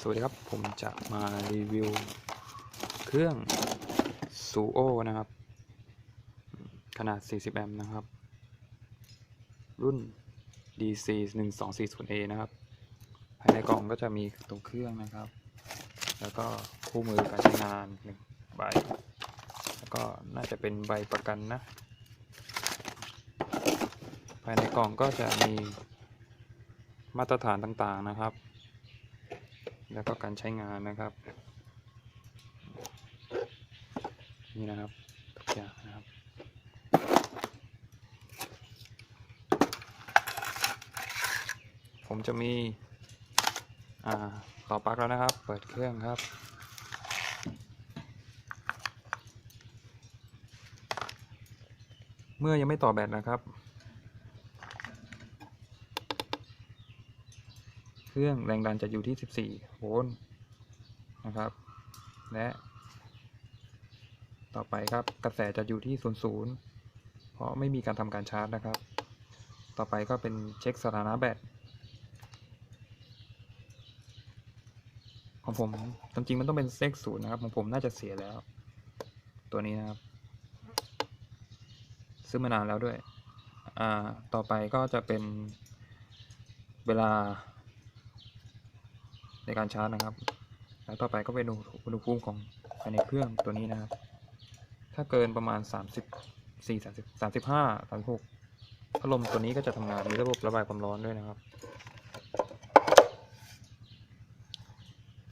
สวัสดีครับ ผมจะมารีวิว เครื่องซูโอนะครับ ขนาด 40 แอมป์นะครับ รุ่น DC 1240A นะครับ ภายในกล่องก็จะมีตัวเครื่องนะครับ แล้วก็คู่มือการใช้งานหนึ่งใบ แล้วก็น่าจะเป็นใบประกันนะ ภายในกล่องก็จะมีมาตรฐานต่างๆนะครับ แล้วก็การใช้งานนะครับ นี่นะครับทุกอย่างนะครับผมจะมีอ่าต่อปลั๊กแล้วนะครับ เปิดเครื่องครับ เมื่อยังไม่ต่อแบตนะครับ เครื่องแรงดันจะอยู่ที่ 14 โวลต์นะครับ และ ต่อไปครับกระแสจะอยู่ที่00เพราะไม่มีการทำการชาร์จนะครับ ต่อไปก็เป็นเช็คสถานะแบตของผมจริงๆมันต้องเป็นเลขศูนย์นะครับของผมน่าจะเสียแล้ว ตัวนี้นะครับ ซื้อมานานแล้วด้วย อ่า ต่อไปก็จะเป็นเวลา ในการชาร์จนะครับ แล้วต่อไปก็เป็นอุณหภูมิของภายในเครื่องตัวนี้นะครับ ถ้าเกินประมาณ 34 30 35 36พัดลมตัวนี้ก็จะทำงานมีระบบระบายความร้อนด้วยนะครับ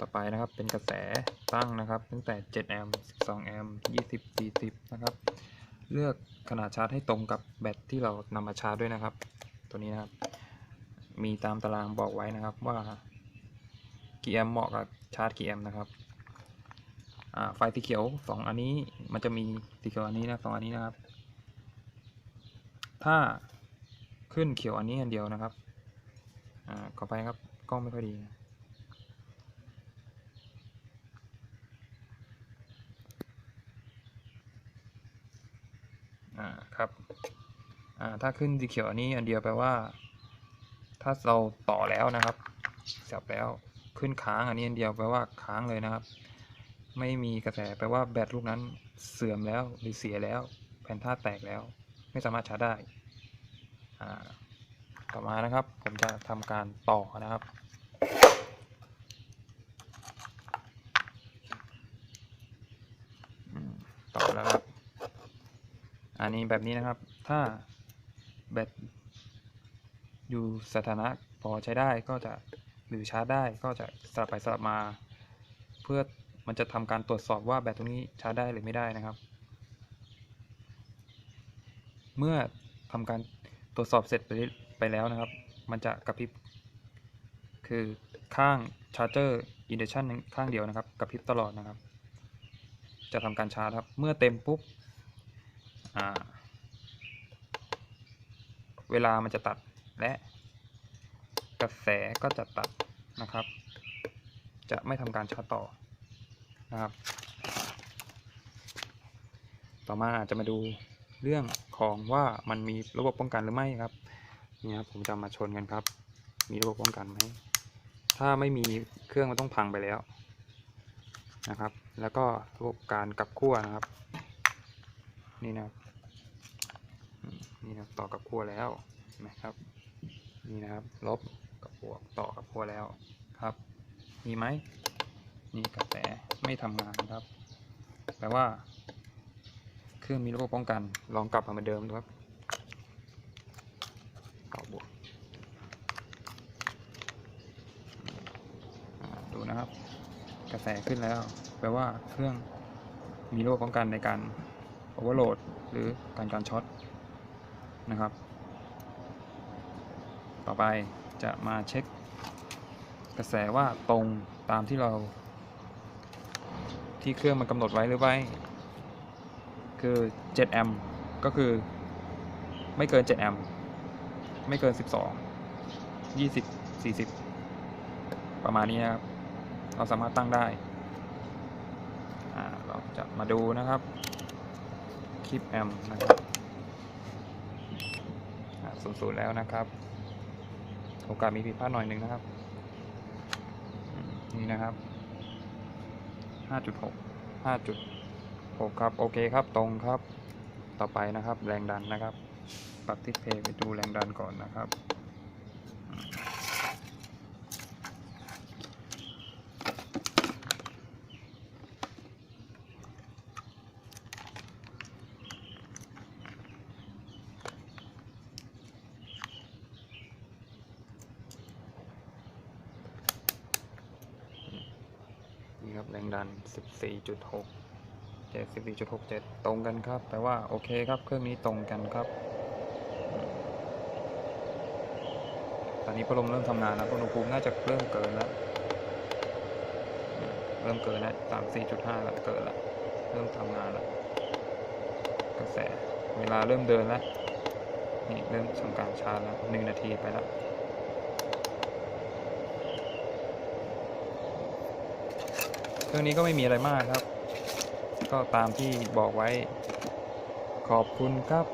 ต่อไปนะครับเป็นกระแสตั้งนะครับ ตั้งแต่ 7 แอมป์ 12 แอมป์ 20 40 นะครับ เลือกขนาดชาร์จให้ตรงกับแบตที่เรานำมาชาร์จด้วยนะครับ ตัวนี้นะครับ มีตามตารางบอกไว้นะครับว่า กี่แอมเหมาะกับชาร์จกี่แอมนะครับไฟสีเขียวสองอันนี้มันจะมีสีเขียวอันนี้นะสองอันนี้นะครับ ถ้าขึ้นเขียวอันนี้อันเดียวนะครับอขอไปครับกล้องไม่ค่อยดีนะครับถ้าขึ้นสีเขียวอันนี้อันเดียวแปลว่า ถ้าเราต่อแล้วนะครับเสียบแล้ว ขึ้นค้างอันนี้อันเดียวแปลว่าค้างเลยนะครับ ไม่มีกระแสแปลว่าแบตลูกนั้นเสื่อมแล้วหรือเสียแล้ว แผ่นธาตุแตกแล้ว ไม่สามารถชาร์จได้อ่าต่อมานะครับ ผมจะทำการต่อนะครับต่อแล้วครับอันนี้แบบนี้นะครับ ถ้าแบตอยู่สถานะพอใช้ได้ก็จะ หรือชาร์จได้ก็จะสลับไปสลับมา เพื่อมันจะทำการตรวจสอบว่าแบตตรงนี้ชาร์จได้หรือไม่ได้นะครับ เมื่อทำการตรวจสอบเสร็จไปไปแล้วนะครับ มันจะกระพริบ คือข้างชาร์จเจอร์อินเดชันข้างเดียวนะครับกระพริบตลอดนะครับ จะทำการชาร์จครับ เมื่อเต็มปุ๊บเวลามันจะตัดและ กระแสก็จะตัดนะครับ จะไม่ทำการชาร์จต่อนะครับ ต่อมาจะมาดูเรื่องของว่ามันมีระบบป้องกันหรือไม่ครับนี่ครับผมจะมาชนกันครับ มีระบบป้องกันไหมถ้าไม่มีเครื่องมันต้องพังไปแล้วนะครับ แล้วก็ระบบการกลับขั้วนะครับ นี่นะครับนี่นะครับต่อกับขั้วแล้วนไหมครับ นี่นะครับ ลบ กับบวกต่อกับขั้วแล้วครับ มีไหมนี่กระแสไม่ทำงานครับแปลว่า เครื่องมีระบบป้องกัน ลองกลับมาเหมือนเดิมดูครับต่อบวกดูนะครับ กระแสขึ้นแล้ว แปลว่าเครื่องมีระบบป้องกันในการโอเวอร์โหลดหรือการการช็อตนะครับ ต่อไป จะมาเช็ค กระแสว่าตรงตามที่เรา ที่เครื่องมันกำหนดไว้หรือไม่คือ7แอมป์ก็คือไม่เกิน7แอมป์ไม่เกิน 12 20 40 ประมาณนี้นะครับ เราสามารถตั้งได้อ่าเราจะมาดูนะครับ คลิปแอมป์นะครับศูนย์ศูนย์แล้วนะครับ โอกาสมีผิดพลาดหน่อยหนึ่งนะครับ นี่นะครับห้าจุดหกห้าจุดหกครับ โอเคครับตรงครับ ต่อไปนะครับ แรงดันนะครับ ปรับทิศเพย์ไปดูแรงดันก่อนนะครับ นี่ครับแรงดัน 14.6 74.67 ตรงกันครับแปลว่าโอเคครับเครื่องนี้ตรงกันครับ ตอนนี้พัดลมเริ่มทำงานแล้วอุณหภูมิน่าจะเริ่มเกินแล้ว เริ่มเกินแล้ว34.5แล้วเกินแล้วเริ่มทำงานแล้วกระแสเวลาเริ่มเดินแล้วนี่เริ่มทำการชาร์จแล้วหนึ่งนาทีไปแล้ว เครื่องนี้ก็ไม่มีอะไรมากครับ ก็ตามที่บอกไว้ ขอบคุณครับ